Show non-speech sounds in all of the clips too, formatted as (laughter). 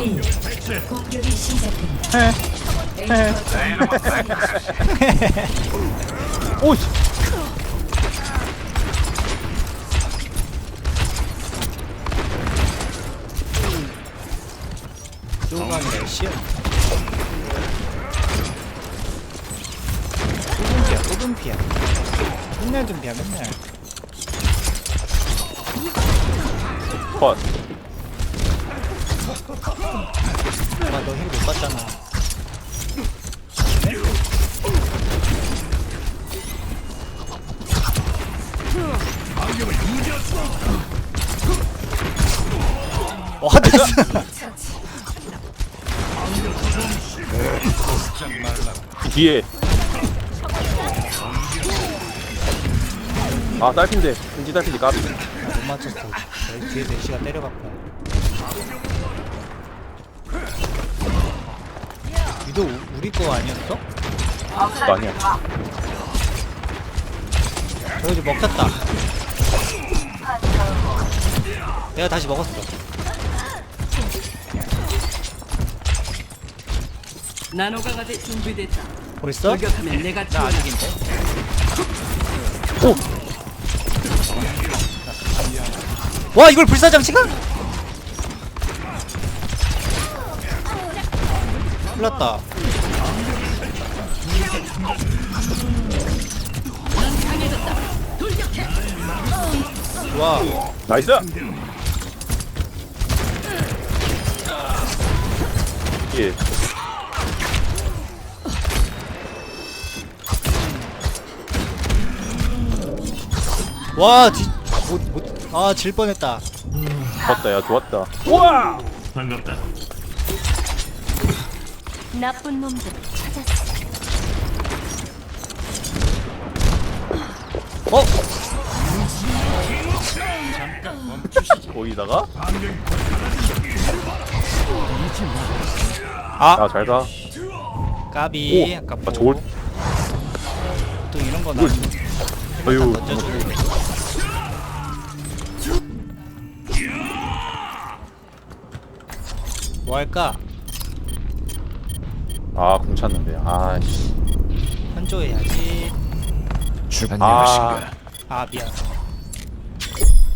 1. 공격이 시작됩니다. 헤. A 헤. 거점을 오씨. 요강이래 시험 소금피야 소금피야 맨날 dum피야 맨날 컷. 아 너 힐못 봤잖아 와 됐어 뒤에. 아 딸핀데. 왠지 딸핀데 까비. 아, 못 맞췄어 저희 뒤에 대시가 때려갖고 위도 우- 우리 거 아니었어? 아니야. 저 이제 먹혔다 내가 다시 먹었어 나노가가 돼 준비됐다. 벌써? 돌격하면 내가 나. 아직인데 오! 와 이걸 불사장치가? 흘렀다 와 나이스. 예. 와, 뒤, 못, 못, 아, 질 뻔했다. 좋았다 야 좋았다. 우와. 반갑다. 나쁜 놈들 찾았어. 어? 거기다가 아, 아잘 가. 까비. 오. 아깝고. 아 저걸. 또 이런 거 나. 이걸. 아유. 뭐 할까? 아공 찼는데. 아씨. 현조 해야지. 아. 아, 미안.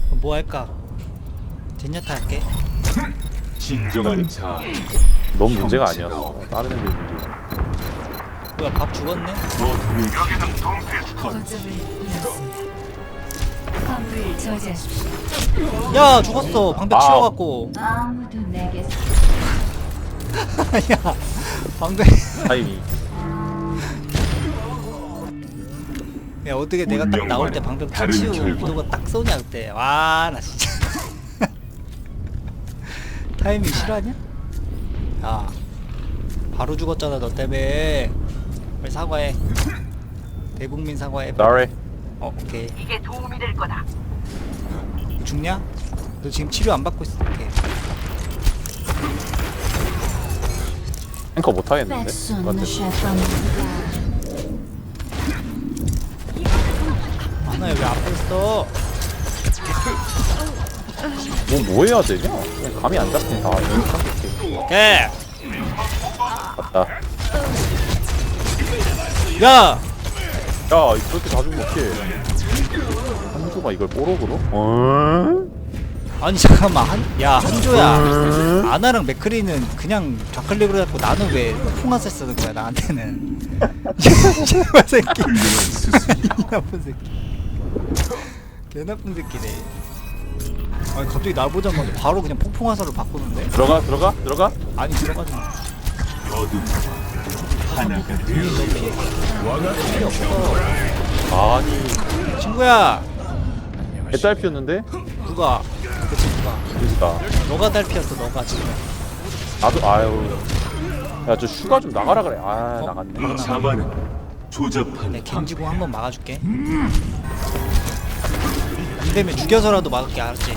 그럼 뭐 할까? 젠야타 할게. 진정한 자. 넌 문제가 아니었어. 다른 애들 문제. 뭐야, 밥 죽었네? 거점을 잃었습니다. 화물을 저지하십시오. 야, 죽었어. 방벽 아. 치워갖고. 아무도 내게 야, 방벽. 타이밍. 야 어떻게 내가 딱 나올 때 방벽 탁 다른 치우고 결과. 구도가 딱 쏘냐 그때 와 나 진짜 (laughs) 타이밍 실화냐? 야 바로 죽었잖아 너 때문에 빨리 사과해 대국민 사과해 나래. 어 오케이 이게 도움이 될 거다. 죽냐? 너 지금 치료 안 받고 있어 오케이 앵커 못 하겠는데. 아나 왜 앞에 있어 뭐 뭐 해야 되냐? 그냥 감이 안 잡히네. 아 이거 오케이 맞다. 야 야 그렇게 자주 못해. 한조가 이걸 뽀록으로? 어? 아니 잠깐만. 한, 야 한조야. 아나랑 맥크리는 그냥 좌클릭으로 해갖고 나는 왜 통화세 쓰는 거야 나한테는. (laughs) 제발 새끼. 이 나쁜 새끼. 개 나쁜 새끼네. 아니 갑자기 나 보자마자 바로 그냥 폭풍화살로 바꾸는데? 들어가 들어가 들어가. 아니 들어가지 마. 하나가 되어 필요 없어 아니. 친구야! 개딸 피웠는데? 누가 그 친구가 그니까 너가 달피었어 너가 지금 나도 아유. 야 저 슈가 좀 나가라 그래. 아 나갔네. 자만은 조잡한 내 겐지공 한번 막아줄게 안 되면 죽여서라도 막을게 알았지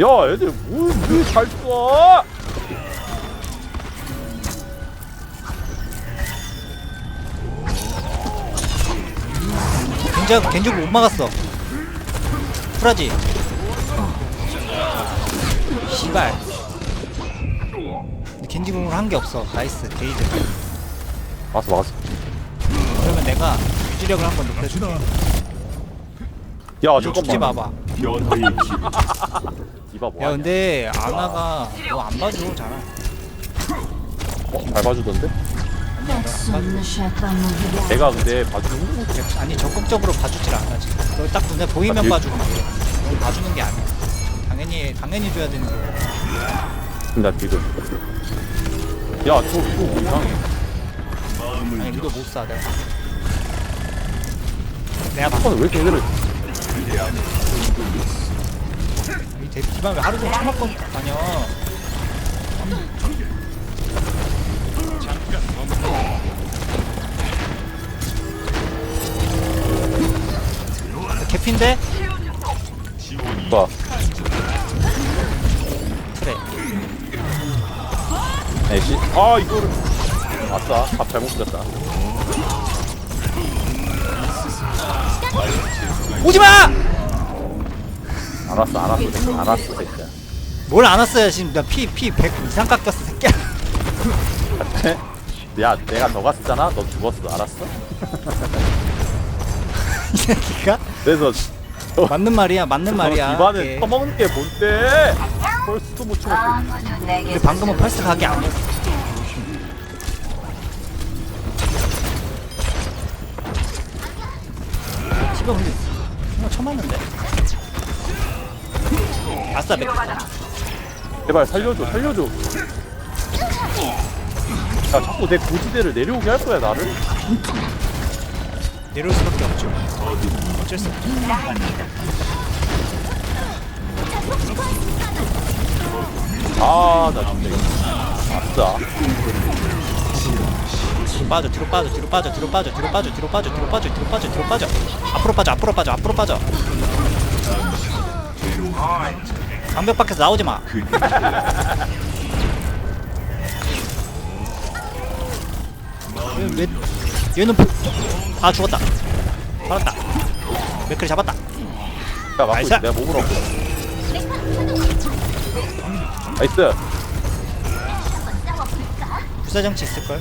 야 애들 뭐왜잘 쏴? 겐지 겐지고 못 막았어. 풀하지? 씨발. 근데 겐지공을 한게 없어. 나이스 게이드. 막았어 막았어. 그러면 내가 유지력을 한번 높여줄게. 야 죽지 잠깐만. 마봐. 변화의 길 디바 야 뭐하냐. 근데 아나가 너 안 봐줘 잘 어? 잘 봐주던데? 내가 근데 봐주는 아니 적극적으로 봐주질 않아 지금. 너딱 눈에 보이면 아, 봐주고 막 이래 넌 봐주는 게 아니야. 당연히 당연히 줘야 되는 거야. 나 야저 이거 뭐 이상해 아니 이거 못사 내가. 내가 봐. 왜 이렇게 얘들을 이 대- 디바 왜 하루 종일 처먹고 다녀 개핀데? 봐. 그래. 에이씨. 아 이거를. 아싸. 밥 잘못 끓였다. 오지마! 알았어 알았어. 새끼 알았어 새끼야 뭘안 왔어요 지금. 나 피 피 100 이상 깎였어 새끼야. (laughs) 야 내가 너 갔었잖아? 너 죽었어. 알았어? (laughs) 이 새끼가 그래서 맞는 말이야 맞는 말이야. 오케이. 처먹는 게 뭔데? 펄스도 못 쳐먹고 근데 방금은 펄스 각이 아니었어 근데 정말 쳐맞는데? 아싸 맥 제발 살려줘 살려줘. 야 자꾸 내 고지대를 내려오게 할 거야 나를? 내려올 수밖에 없죠. 어쩔 수 없죠. 아 나 진짜 이거 아싸. 뒤로 빠져 뒤로 빠져 뒤로 빠져 뒤로 빠져 뒤로 빠져 뒤로 빠져 뒤로 빠져 뒤로 빠져 뒤로 빠져. 앞으로 빠져 앞으로 빠져 앞으로 빠져. 방벽 밖에서 나오지 마. 왜, 왜 얘는 아 죽었다. 살았다. 맥크리 잡았다. 야 막고 나이스. 있어. 내가 몸으로 얻고 나이스. 부사장치 있을걸?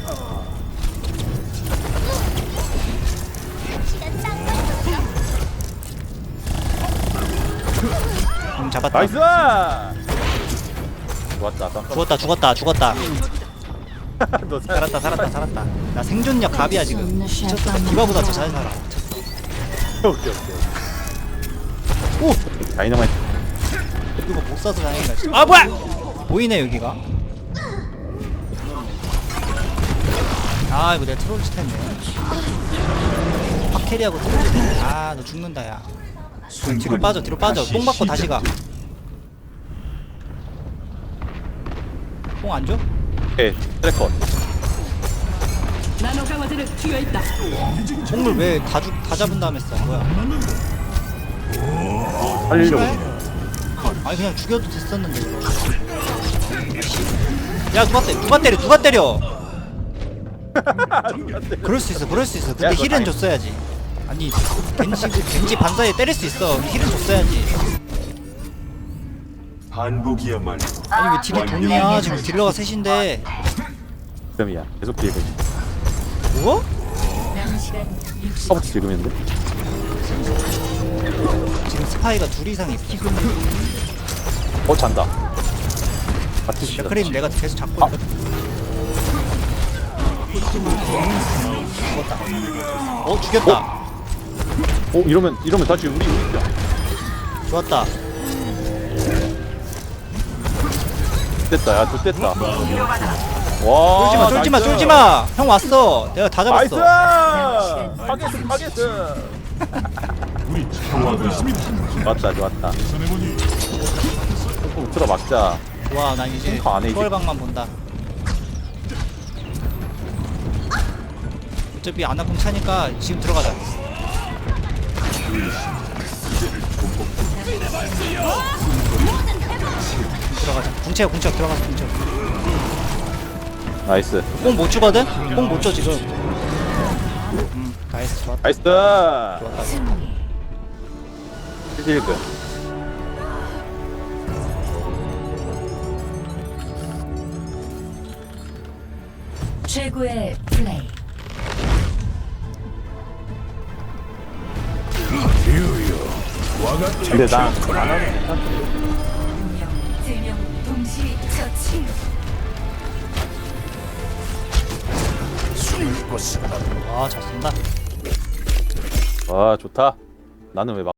음 잡았다. 나이스! 좋았다 죽었다 죽었다 죽었다 (laughs) 너 살- 살았다 살았다 살았다. 나 생존력 갑이야 지금. 미쳤다. 디바보다 더 잘 살아. (laughs) 오케이 오케이. 오! 다이너마이트. 이거 못 사서 다행이다 진짜. 아 뭐야! 보이네 여기가. 아 이거 내가 트롤 짓 했네 확 캐리하고 트롤 짓 했네 아너 죽는다 야. 뒤로 빠져 뒤로 빠져. 뽕 받고 다시 가뽕 안 줘? 오케이 트래커. 나노 강화제를 투여했다. 뽕을 왜다 다 잡은 다음에 써? 뭐야? 살리려고. 아니 그냥 죽여도 됐었는데. 이거 야 누가 때려? 누가 때려? 누가 때려? (laughs) 그럴 수 있어 그럴 수 있어. 근데 야, 그거 힐은 줬어야지. 아니 겐지 겐지 반사에 때릴 수 있어. 힐은 줬어야지 반복이야말로. 아니 왜 딜이 돈이야 지금 딜러가 셋인데. 지금이야. 계속 보지 뭐? 서부터 지금인데? 지금 스파이가 둘 이상 있어. 어 잔다. 시간 맥크림 내가 계속 잡고 있거든. 죽었다 어 죽였다. 어? 이러면 이러면 다시 우리 우리 있자 좋았다 됐다. 야 좋됐다. 와 쫄지마 쫄지마 나이스. 쫄지마 형 왔어. 내가 다 나이스 잡았어. 파게스! 파게스 평화가 좋았다 좋았다. 조금 틀어 막자. 좋아 난 이제 탱커 안 해, 이제. 초월방만 본다. 어차피 아나공 차니까 지금 들어가자 들어가자. 궁채 궁채 들어가서 궁채 나이스. 뽕못 주거든? 뽕 못 줘 지금. 음 나이스. 좋았다. 나이스. 좋았다. 1딜그 최고의 플레이. 근데 난 안하는 괜찮던데. 세명 동시 처치. 아잘 쏜다 와 좋다 나는 왜 막.